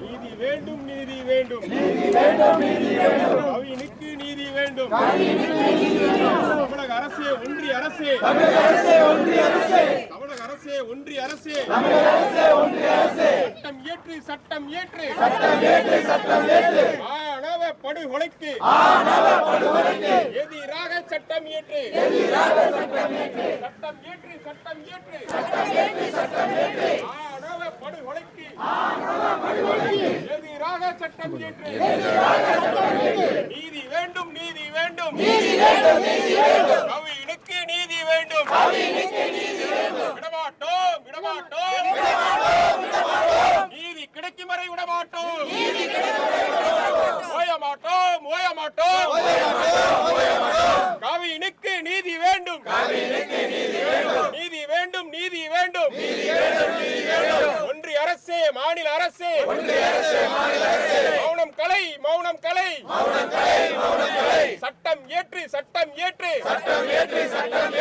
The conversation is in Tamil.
நீதி வேண்டும் நீதி வேண்டும். நீதி வேண்டும் நீதி வேண்டும் கவினுக்கு நீதி வேண்டும். தமிழக அரசே ஒன்றிய அரசே. தமிழக அரசே ஒன்றிய அரசே. தமிழக அரசே அரசே தமிழக அரசே அரசே சட்டம் ஏற்று சட்டம் ஏற்று சட்டம் ஏற்று சட்டம் இயற்று. ஆணவ படுகொலைக்கு. ஆணவ படுகொலைக்கு எதிராக சட்டம் ஏற்று எதிராக சட்டம் ஏற்று சட்டம் ஏற்று சட்டம் இயற்று சட்டம் இயற்று சட்டம் இயற்று எதிராக சட்டம் இயற்று. நீதி வேண்டும் நீதி வேண்டும். நீதி வேண்டும் நீதி வேண்டும். கவினுக்கு நீதி வேண்டும் நீதி வேண்டும் விடமாட்டோம் விடமாட்டோம். நீதி கிடைக்கும் வரை விடமாட்டோம். ஓய மாட்டோம் ஓய மாட்டோம் கவினுக்கு நீதி வேண்டும். நீதி வேண்டும் நீதி வேண்டும். மாநில அரசு. மௌனம் கலை மௌனம் கலை. சட்டம் ஏற்று சட்டம் ஏற்று. சட்டம் ஏற்று சட்டம்